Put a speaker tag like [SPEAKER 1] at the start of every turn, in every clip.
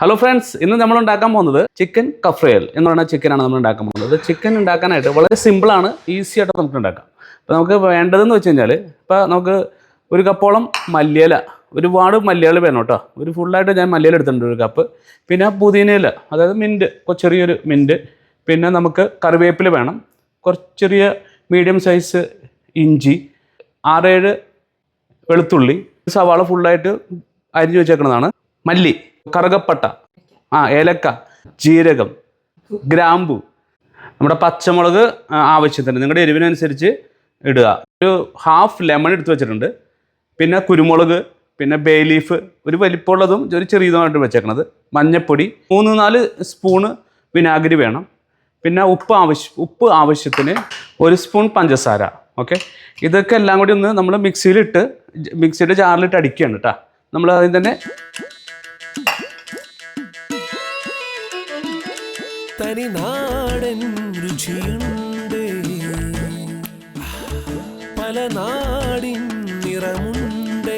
[SPEAKER 1] Hello friends ഇന്ന് നമ്മൾ ഉണ്ടാക്കാൻ പോകുന്നത് ചിക്കൻ കഫ്രയൽ എന്ന് പറയുന്ന ചിക്കനാണ് നമ്മൾ ഉണ്ടാക്കാൻ പോകുന്നത്. ചിക്കൻ ഉണ്ടാക്കാനായിട്ട് വളരെ സിമ്പിളാണ് ഈസി ആയിട്ട് നമുക്ക് ഉണ്ടാക്കാം. അപ്പോൾ നമുക്ക് വേണ്ടതെന്ന് വെച്ച് കഴിഞ്ഞാൽ ഇപ്പോൾ നമുക്ക് ഒരു കപ്പോളം മല്ലിയില ഒരുപാട് മല്ലിയില വേണം കേട്ടോ ഒരു ഫുള്ളായിട്ട് ഞാൻ മല്ലിയില എടുത്തിട്ടുണ്ട് ഒരു കപ്പ് പിന്നെ പുതിനയില അതായത് മിന്റ് ചെറിയൊരു മിന്റ് പിന്നെ നമുക്ക് കറിവേപ്പില വേണം കുറച്ച് ചെറിയ മീഡിയം സൈസ് ഇഞ്ചി ആറേഴ് വെളുത്തുള്ളി സവാള ഫുള്ളായിട്ട് അരിഞ്ഞു വെച്ചേക്കുന്നതാണ് മല്ലി. കറുകപ്പട്ട ആ ഏലക്ക ജീരകം ഗ്രാമ്പു. നമ്മുടെ പച്ചമുളക് ആവശ്യത്തിന് നിങ്ങളുടെ എരിവിനനുസരിച്ച് ഇടുക. ഒരു ഹാഫ് ലെമൺ എടുത്ത് വെച്ചിട്ടുണ്ട്. പിന്നെ കുരുമുളക് പിന്നെ ബേ ലീഫ് ഒരു വലിപ്പമുള്ളതും ഒരു ചെറിയതുമായിട്ട് വെച്ചേക്കണത്. മഞ്ഞപ്പൊടി മൂന്ന് നാല് സ്പൂണ് വിനാഗിരി വേണം. പിന്നെ ഉപ്പ് ആവശ്യം ഉപ്പ് ആവശ്യത്തിന് ഒരു സ്പൂൺ പഞ്ചസാര ഓക്കെ ഇതൊക്കെ എല്ലാം കൂടി ഒന്ന് നമ്മൾ മിക്സിയിലിട്ട് മിക്സിയുടെ ജാറിലിട്ട് അടിക്കുകയാണ് കേട്ടോ നമ്മൾ അതിൽ തന്നെ
[SPEAKER 2] തനിനാടൻ രുചിയുണ്ട്. പല നാടിൻ നിറമുണ്ട്.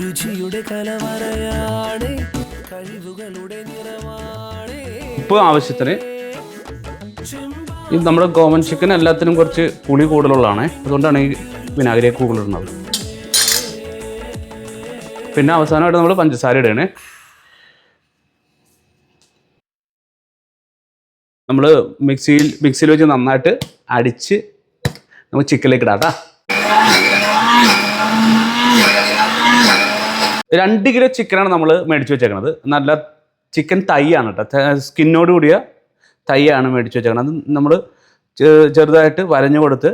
[SPEAKER 2] രുചിയുടെ കലവറയാണ് കഴിവുകളുടെ നിറമാണ്.
[SPEAKER 1] ഇപ്പൊ ആവശ്യത്തിന് ഇത് നമ്മുടെ ഗോവൻ ചിക്കൻ എല്ലാത്തിനും കുറച്ച് പുളി കൂടുതലുള്ളതാണ്. അതുകൊണ്ടാണ് ഈ വിനാഗിരി കൂടുതലിടുന്നത്. പിന്നെ അവസാനമായിട്ട് നമ്മൾ പഞ്ചസാര ഇടണേ നമ്മൾ മിക്സിയിൽ മിക്സിയിൽ വെച്ച് നന്നായിട്ട് അടിച്ച് നമ്മൾ ചിക്കനിലേക്ക് ഇടാം കേട്ടോ. രണ്ട് കിലോ ചിക്കനാണ് നമ്മൾ മേടിച്ച് വെച്ചേക്കണത്. നല്ല ചിക്കൻ തൈ ആണ് കേട്ടോ സ്കിന്നോട് കൂടിയ തൈയാണ് മേടിച്ച് വെച്ചേക്കണത്. അത് നമ്മൾ ചെറുതായിട്ട് വരഞ്ഞു കൊടുത്ത്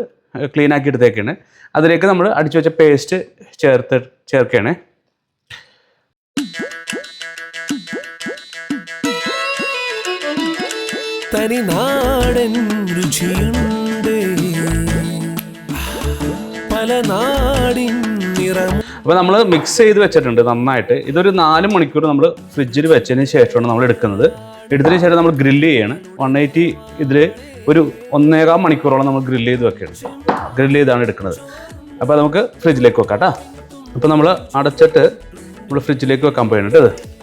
[SPEAKER 1] ക്ലീൻ ആക്കി എടുത്തേക്കാണ്. അതിലേക്ക് നമ്മൾ അടിച്ചു വെച്ച പേസ്റ്റ് ചേർത്ത് ചേർക്കുകയാണ്.
[SPEAKER 2] തനിനാടൻ രുചിയുണ്ട്. പല നാടിൻ നിറം.
[SPEAKER 1] അപ്പോൾ നമ്മൾ മിക്സ് ചെയ്ത് വെച്ചിട്ടുണ്ട് നന്നായിട്ട്. ഇതൊരു നാല് മണിക്കൂർ നമ്മൾ ഫ്രിഡ്ജിൽ വെച്ചതിന് ശേഷമാണ് നമ്മൾ എടുക്കുന്നത്. എടുത്തതിന് ശേഷം നമ്മൾ ഗ്രില്ല് ചെയ്യാണ്. വൺ എയ്റ്റി ഇതിൽ ഒരു ഒന്നേകാൽ മണിക്കൂറോളം നമ്മൾ ഗ്രില്ല് ചെയ്ത് വെക്കുകയാണ്. ഗ്രില്ല് ചെയ്താണ് എടുക്കുന്നത്. അപ്പോൾ നമുക്ക് ഫ്രിഡ്ജിലേക്ക് വെക്കാം കേട്ടോ. അപ്പോൾ നമ്മൾ അടച്ചിട്ട് നമ്മൾ ഫ്രിഡ്ജിലേക്ക് വെക്കാൻ പോയാണ് ഇത്.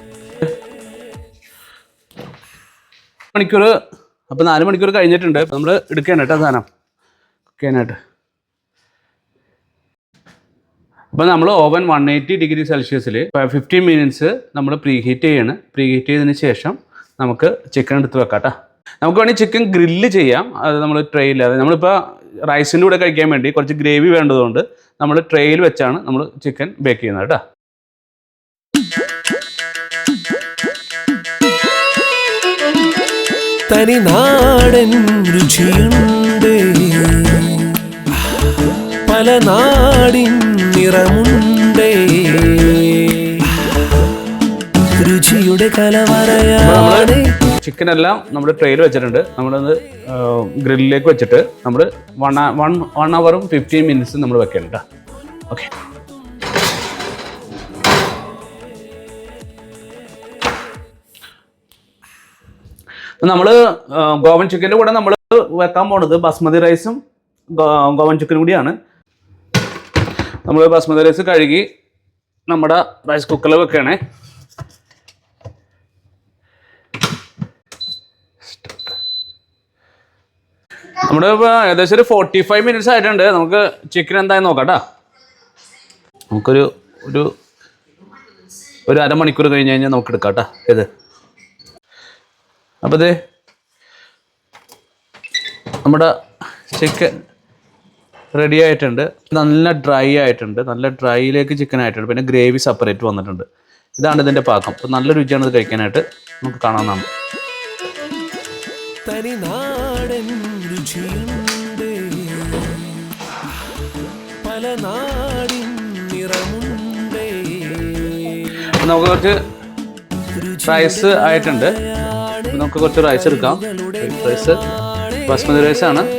[SPEAKER 1] മണിക്കൂർ അപ്പോൾ നാല് മണിക്കൂർ കഴിഞ്ഞിട്ടുണ്ട്. നമ്മൾ എടുക്കുകയാണ് കേട്ടോ സാധനം. കുക്കാനായിട്ട് അപ്പോൾ നമ്മൾ ഓവൻ വൺ എയ്റ്റി ഡിഗ്രി സെൽഷ്യസിൽ ഫിഫ്റ്റീൻ മിനിറ്റ്സ് നമ്മൾ പ്രീ ഹീറ്റ് ചെയ്യാണ്. പ്രീ ഹീറ്റ് ചെയ്തതിന് ശേഷം നമുക്ക് ചിക്കൻ എടുത്ത് വെക്കാം കേട്ടോ. നമുക്ക് വേണമെങ്കിൽ ചിക്കൻ ഗ്രില്ല് ചെയ്യാം. അത് നമ്മൾ ട്രെയിൽ അത് നമ്മളിപ്പോൾ റൈസിന്റെ കൂടെ കഴിക്കാൻ വേണ്ടി കുറച്ച് ഗ്രേവി വേണ്ടതുകൊണ്ട് നമ്മൾ ട്രെയിൽ വെച്ചാണ് നമ്മൾ ചിക്കൻ ബേക്ക് ചെയ്യുന്നത് കേട്ടോ.
[SPEAKER 2] തനിനാടൻ രുചിയുണ്ട്. പല നാടിൻ നിറമുണ്ട്. രുചിയുടെ കലവറയാണ്.
[SPEAKER 1] ചിക്കൻ എല്ലാം നമ്മൾ ട്രെയിൽ വെച്ചിട്ടുണ്ട്. നമ്മളത് ഗ്രില്ലിലേക്ക് വെച്ചിട്ട് നമ്മൾ വൺ വൺ വൺ അവറും ഫിഫ്റ്റീൻ മിനിറ്റ്സും നമ്മൾ വെക്കണം കേട്ടോ ഓക്കെ. നമ്മൾ ഗോവൻ ചിക്കന്റെ കൂടെ നമ്മൾ വെക്കാൻ പോണത് ബസ്മതി റൈസും ഗോവൻ ചിക്കനും കൂടിയാണ്. നമ്മൾ ബസ്മതി റൈസ് കഴുകി നമ്മുടെ റൈസ് കുക്കറിൽ വെക്കണേ. നമ്മുടെ ഏകദേശം ഒരു ഫോർട്ടി ഫൈവ് മിനിറ്റ്സ് ആയിട്ടുണ്ട്. നമുക്ക് ചിക്കൻ എന്തായാലും നോക്കാം കേട്ടോ നമുക്കൊരു ഒരു ഒരു അരമണിക്കൂർ കഴിഞ്ഞ് കഴിഞ്ഞാൽ നമുക്ക് എടുക്കാം കേട്ടോ ഇത്. അപ്പോൾ ഇത് നമ്മുടെ ചിക്കൻ റെഡി ആയിട്ടുണ്ട്. നല്ല ഡ്രൈ ആയിട്ടുണ്ട്. നല്ല ഡ്രൈയിലേക്ക് ചിക്കൻ ആയിട്ടുണ്ട്. പിന്നെ ഗ്രേവി സെപ്പറേറ്റ് വന്നിട്ടുണ്ട്. ഇതാണ് ഇതിന്റെ പാകം. അപ്പോൾ നല്ല രുചിയാണ് ഇത് കഴിക്കാനായിട്ട് നമുക്ക് കാണാവുന്നതാണ്
[SPEAKER 2] പല നാടിൻ നിറമുണ്ടേ.
[SPEAKER 1] നമുക്ക് കുറച്ച് റൈസ് ആയിട്ടുണ്ട്. നമുക്ക് കുറച്ച് റൈസ് എടുക്കാം. റൈസ് ബസ്മതി റൈസ് ആണ്
[SPEAKER 2] ചെമ്പ